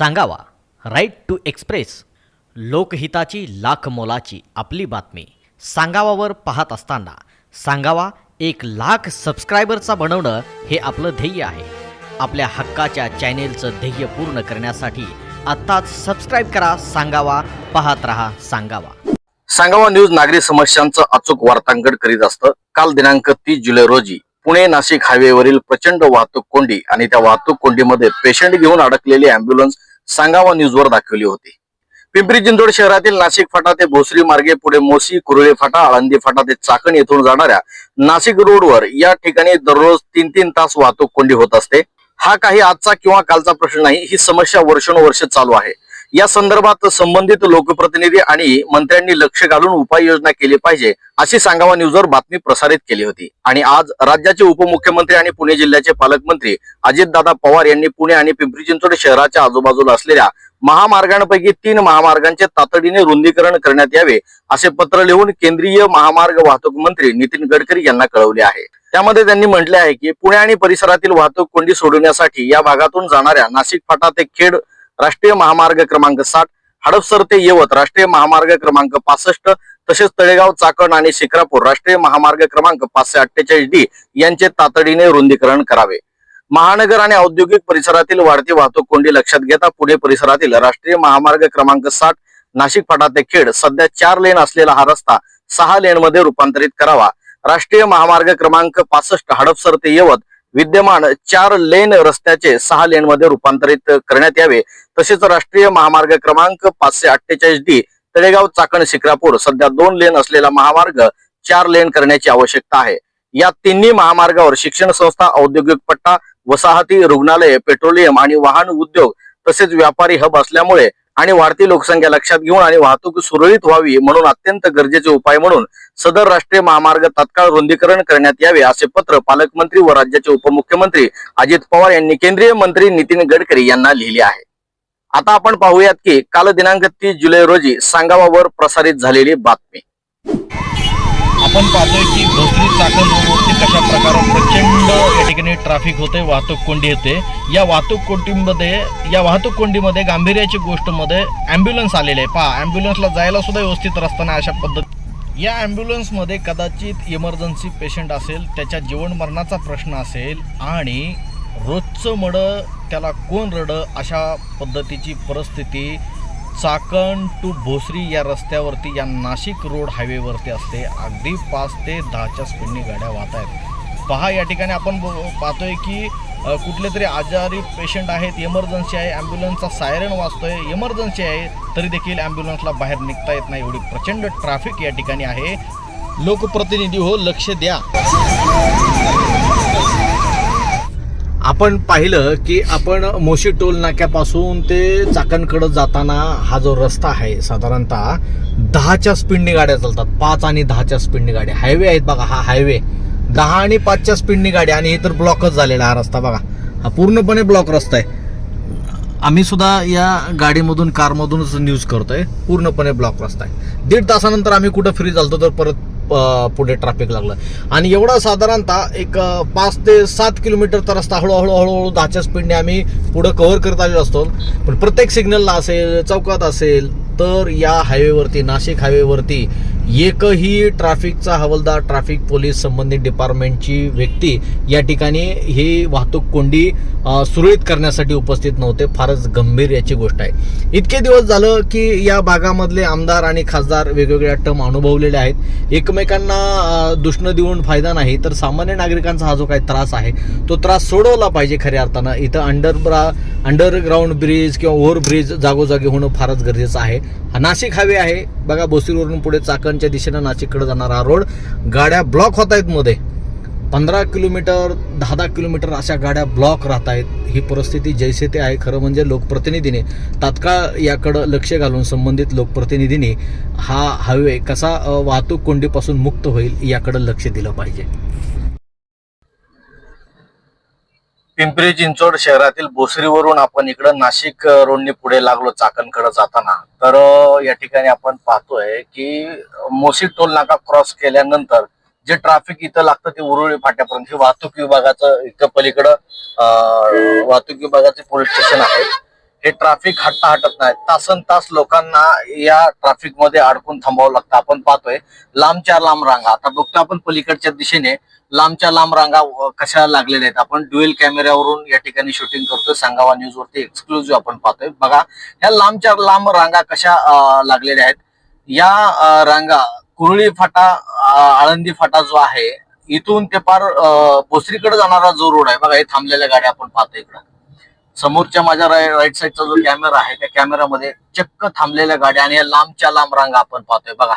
सांगावा. Right to express लोकहिताची लाख मोलाची आपली बातमी. सांगावावर पाहत असताना सांगावा एक लाख सबस्क्रायबरचा बनवणं हे आपलं ध्येय आहे. आपल्या हक्काच्या चॅनेलचं ध्येय पूर्ण करण्यासाठी आत्ताच सबस्क्राईब करा सांगावा पाहत रहा सांगावा. सांगावा न्यूज नागरी समस्यांचं अचूक वार्तांकन करीत असतं. काल दिनांक तीस जुलै रोजी पुणे नाशिक हायवेवरील प्रचंड वाहतूक कोंडी आणि त्या वाहतूक कोंडीमध्ये पेशंट घेऊन अडकलेली अँब्युलन्स सांगावा न्यूजवर दाखवली होती. पिंपरी चिंचवड शहरातील नाशिक फाटा ते भोसरी मार्गे पुढे मोसी कुरळे फाटा आळंदी फाटा ते चाकण येथून जाणाऱ्या नाशिक रोडवर या ठिकाणी दररोज तीन तीन तास वाहतूक कोंडी होत असते. हा काही आजचा किंवा कालचा प्रश्न नाही ही समस्या वर्षानुवर्ष चालू आहे. या संदर्भात संबंधित लोकप्रतिनिधी आणि मंत्र्यांनी लक्ष घालून उपाययोजना केली पाहिजे अशी सांगावा न्यूजवर बातमी प्रसारित केली होती. आणि आज राज्याचे उपमुख्यमंत्री आणि पुणे जिल्ह्याचे पालकमंत्री अजितदादा पवार यांनी पुणे आणि पिंपरी चिंचवड शहराच्या आजूबाजूला असलेल्या महामार्गांपैकी तीन महामार्गांचे तातडीने रुंदीकरण करण्यात यावे असे पत्र लिहून केंद्रीय महामार्ग वाहतूक मंत्री नितीन गडकरी यांना कळवले आहे. त्यामध्ये त्यांनी म्हटले आहे की पुणे आणि परिसरातील वाहतूक कोंडी सोडवण्यासाठी या भागातून जाणाऱ्या नाशिक फाटा ते खेड राष्ट्रीय महामार्ग क्रमांक साठ हडपसर ते यवत राष्ट्रीय महामार्ग क्रमांक पासष्ट तसेच तळेगाव चाकण आणि शिक्रापूर राष्ट्रीय महामार्ग क्रमांक पाचशे अठ्ठेचाळीस डी यांचे तातडीने रुंदीकरण करावे. महानगर आणि औद्योगिक परिसरातील वाढती वाहतूक कोंडी लक्षात घेता पुणे परिसरातील राष्ट्रीय महामार्ग क्रमांक साठ नाशिक फाटा ते खेड सध्या चार लेन असलेला हा रस्ता सहा लेन मध्ये रूपांतरित करावा. राष्ट्रीय महामार्ग क्रमांक पासष्ट हडपसर ते यवत विद्यमान चार लेन रस्त्याचे सहा लेन मध्ये रूपांतरित करण्यात यावे. तसेच राष्ट्रीय महामार्ग क्रमांक पाचशे अठ्ठेचाळीस डी तळेगाव चाकण शिक्रापूर सध्या दोन लेन असलेला महामार्ग चार लेन करण्याची आवश्यकता आहे. या तिन्ही महामार्गावर शिक्षण संस्था औद्योगिक पट्टा वसाहती रुग्णालय पेट्रोलियम आणि वाहन उद्योग तसेच व्यापारी हब असल्यामुळे आणि वाढती लोकसंख्या लक्षात घेऊन आणि वाहतूक सुरळीत व्हावी म्हणून अत्यंत गरजेचे उपाय म्हणून सदर राष्ट्रीय महामार्ग तत्काळ रुंदीकरण करण्यात यावे असे पत्र पालकमंत्री व राज्याचे उपमुख्यमंत्री अजित पवार यांनी केंद्रीय मंत्री नितीन गडकरी यांना लिहिले आहे. आता आपण पाहूयात की काल दिनांक तीस जुलै रोजी सांगावावर प्रसारित झालेली बातमी. आपण पाहतोय की भोसरी चाकण रोडवरती कशा प्रकारे प्रचंड या ठिकाणी ट्रॅफिक होते वाहतूक कोंडी येते. या वाहतूक कोंडीमध्ये या वाहतूक कोंडीमध्ये गांभीर्याची गोष्टमध्ये ॲम्ब्युलन्स आलेले आहे. पहा ॲम्ब्युलन्सला जायला सुद्धा व्यवस्थित रस्ता नाही अशा पद्धत या ॲम्ब्युलन्समध्ये कदाचित इमर्जन्सी पेशंट असेल त्याच्या जीवन मरणाचा प्रश्न असेल आणि रोजचं मडं त्याला कोण रडं अशा पद्धतीची परिस्थिती चाकण टू भोसरी या रस्त्यावरती या नाशिक रोड हायवेवरती असते. अगदी पाच ते दहाच्या स्पीडने गाड्या वाहत आहेत. पहा या ठिकाणी आपण पाहतोय की कुठले तरी आजारी पेशंट आहेत इमर्जन्सी आहे ॲम्ब्युलन्सचा सायरन वाजतोय. एमर्जन्सी आहे तरी देखील ॲम्ब्युलन्सला बाहेर निघता येत नाही. एवढी प्रचंड ट्रॅफिक या ठिकाणी आहे. लोकप्रतिनिधी हो लक्ष द्या. आपण पाहिलं की आपण मोशी टोल नाक्यापासून ते चाकणकडे जाताना हा जो रस्ता आहे साधारणतः दहाच्या स्पीडने गाड्या चालतात. पाच आणि दहाच्या स्पीडने गाड्या. हायवे आहेत बघा हा हायवे. दहा आणि पाचच्या स्पीडने गाड्या आणि हे तर ब्लॉकच झालेला हा रस्ता बघा. हा पूर्णपणे ब्लॉक रस्ता आहे. आम्ही सुद्धा या गाडीमधून कारमधूनच न्यूज करतोय. पूर्णपणे ब्लॉक रस्ता आहे. दीड तासानंतर आम्ही कुठं फ्री झालतो तर परत पुढे ट्रॅफिक लागलं. आणि एवढा साधारणतः एक पाच ते सात किलोमीटरचा रस्ता हळूहळू हळूहळू दहाच्या स्पीडने आम्ही पुढं कव्हर करत आलेलो असतो. पण प्रत्येक सिग्नलला असेल चौकात असेल तर या हायवेवरती नाशिक हायवेवरती एकही ट्रॅफिकचा हवालदार ट्रॅफिक पोलीस संबंधित डिपार्टमेंटची व्यक्ती या ठिकाणी ही वाहतूक कोंडी सुरळीत करण्यासाठी उपस्थित नव्हते. फारच गंभीर याची गोष्ट आहे. इतके दिवस झालं की या भागामधले आमदार आणि खासदार वेगवेगळ्या टर्म अनुभवलेले आहेत. एकमेकांना दुष्ण देऊन फायदा नाही तर सामान्य नागरिकांचा हा जो काही त्रास आहे तो त्रास सोडवला पाहिजे खऱ्या अर्थानं. इथं अंडरब्रा अंडरग्राऊंड ब्रिज किंवा ओव्हर ब्रिज जागोजागी होणं फारच गरजेचं आहे. नाशिक हवे आहे. बघा बोसीरवरून पुढे चाकण चाकणच्या दिशेनं नाशिककडे जाणारा हा रोड गाड्या ब्लॉक होत आहेत मध्ये. पंधरा किलोमीटर दहा दहा किलोमीटर अशा गाड्या ब्लॉक राहत आहेत. ही परिस्थिती जैसे ते आहे. खरं म्हणजे लोकप्रतिनिधीने तात्काळ याकडं लक्ष घालून संबंधित लोकप्रतिनिधीने हा हायवे कसा वाहतूक कोंडीपासून मुक्त होईल याकडं लक्ष दिलं पाहिजे. पिंपरी चिंचवड शहरातील भोसरीवरून आपण इकडं नाशिक रोडनी रोडने पुढे लागलो चाकणकडे जाताना. तर या ठिकाणी आपण पाहतोय की मोसी टोल नाका क्रॉस केल्यानंतर जे ट्रॅफिक इथं लागतं ते उरुळी फाट्यापर्यंत हे वाहतूक विभागाचं इथं पलीकडं वाहतूक विभागाचे पोलीस स्टेशन आहे. हे ट्रॅफिक हट्टा हटत नाही. तासन तास लोकांना या ट्रॅफिकमध्ये अडकून थांबावं लागतं. आपण पाहतोय लांबच्या लांब रांगा. आता बघतो आपण पलीकडच्या दिशेने लांबच्या लांब रांगा कशा लागलेल्या आहेत. आपण ड्युएल कॅमेऱ्यावरून या ठिकाणी शूटिंग करतोय. सांगावा न्यूज वरती एक्सक्लुझिव्ह आपण पाहतोय. बघा या लांबच्या लांब रांगा कशा लागलेल्या आहेत? या रांगा कुरळी फाटा आळंदी फाटा जो आहे इथून ते पार भोसरीकडे जाणारा जो रोड आहे बघा हे थांबलेल्या गाड्या आपण पाहतोय इकडं. समोरच्या माझ्या राईट साईडचा जो कॅमेरा आहे त्या कॅमेरामध्ये चक्क थांबलेल्या गाड्या आणि या लांबच्या लांब रांगा आपण पाहतोय. बघा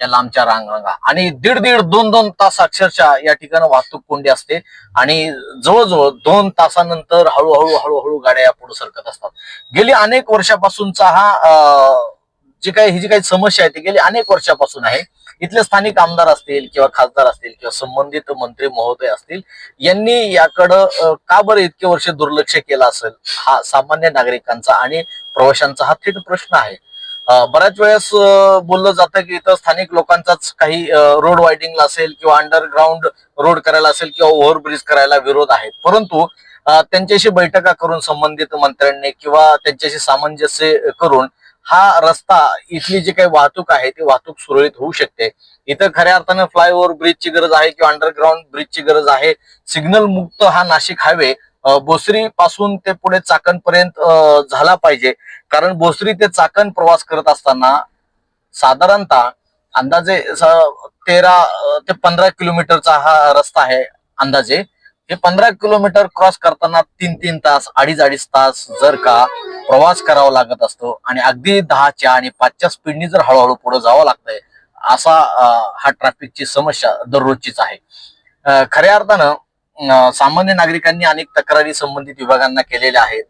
या लांबच्या रांग रांगा. आणि दीड दीड दोन दोन तास अक्षरशः या ठिकाणी वाहतूक कोंडी असते. आणि जवळजवळ दोन तासानंतर हळूहळू हळूहळू गाड्या या पुढे सरकत असतात. गेली अनेक वर्षापासूनचा हा जी काही ही जी काही समस्या आहे ती गेली अनेक वर्षापासून आहे. इथले स्थानिक आमदार असतील किंवा खासदार असतील किंवा संबंधित मंत्री महोदय असतील यांनी याकडं का बरं इतके वर्ष दुर्लक्ष केलं असेल? हा सामान्य नागरिकांचा आणि प्रवाशांचा हा थेट प्रश्न आहे. बऱ्याच वेळेस बोललं जातं की इथं स्थानिक लोकांचाच काही रोड वायडिंगला असेल किंवा अंडरग्राऊंड रोड करायला असेल किंवा ओव्हरब्रिज करायला विरोध आहे परंतु त्यांच्याशी बैठका करून संबंधित मंत्र्यांनी किंवा त्यांच्याशी सामंजस्य करून हा रस्ता इथली जी काही वाहतूक आहे ती वाहतूक सुरळीत होऊ शकते. इथं खऱ्या अर्थानं फ्लायओव्हर ब्रिजची गरज आहे किंवा अंडरग्राऊंड ब्रिजची गरज आहे. सिग्नल मुक्त हा नाशिक हायवे भोसरी पासून ते पुढे चाकण पर्यंत झाला पाहिजे. कारण भोसरी ते चाकण प्रवास करत असताना साधारणतः अंदाजे तेरा ते पंधरा किलोमीटरचा हा रस्ता आहे अंदाजे. हे पंधरा किलोमीटर क्रॉस करताना तीन तीन तास अडीच अडीच तास जर का प्रवास करावा लागत असतो आणि अगदी दहाच्या आणि पाचच्या स्पीडनी जर हळूहळू पुढे जावं लागतंय असा हा ट्रॅफिकची समस्या दररोजचीच आहे. खऱ्या अर्थानं सामान्य नागरिकांनी अनेक तक्रारी संबंधित विभागांना केलेल्या आहेत.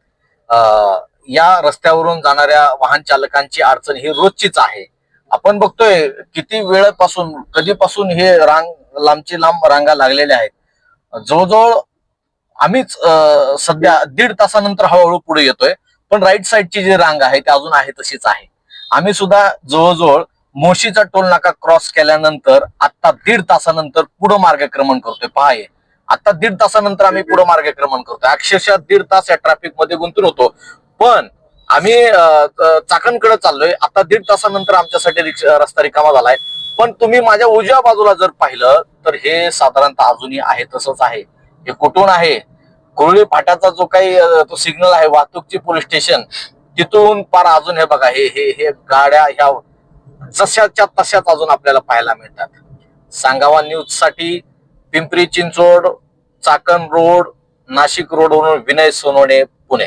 या रस्त्यावरून जाणाऱ्या वाहन चालकांची अडचण ही रोजचीच आहे. आपण बघतोय किती वेळापासून कधीपासून हे रांग लांबची लांब रांगा लागलेल्या आहेत. जवळजवळ आम्हीच सध्या दीड तासानंतर हळूहळू पुढे येतोय. पण राईट साईडची जी रांग आहे ती अजून आहे तशीच आहे. आम्ही सुद्धा जवळजवळ मोशीचा टोल नाका क्रॉस केल्यानंतर आता दीड तासानंतर पुढं मार्गक्रमण करतोय. पहा आता दीड तासानंतर आम्ही पुढं मार्गक्रमण करतोय. अक्षरशः दीड तास या ट्रॅफिकमध्ये गुंतून होतो. पण आम्ही चाकणकडे चाललोय. आता दीड तासानंतर आमच्यासाठी रिक्षा रस्ता रिकामा झालाय. पण तुम्ही माझ्या उजव्या बाजूला जर पाहिलं तर हे साधारणतः अजूनही आहे तसंच आहे. हे कुठून आहे? कुरळी फाट्याचा जो काही तो सिग्नल आहे वाहतूकची पोलीस स्टेशन तिथून पार अजून हे बघा हे हे हे गाड्या ह्या जशाच्या तशाच अजून आपल्याला पाहायला मिळतात. सांगावा न्यूजसाठी पिंपरी चिंचवड चाकण रोड नाशिक रोडवरून विनय सोनवणे पुणे.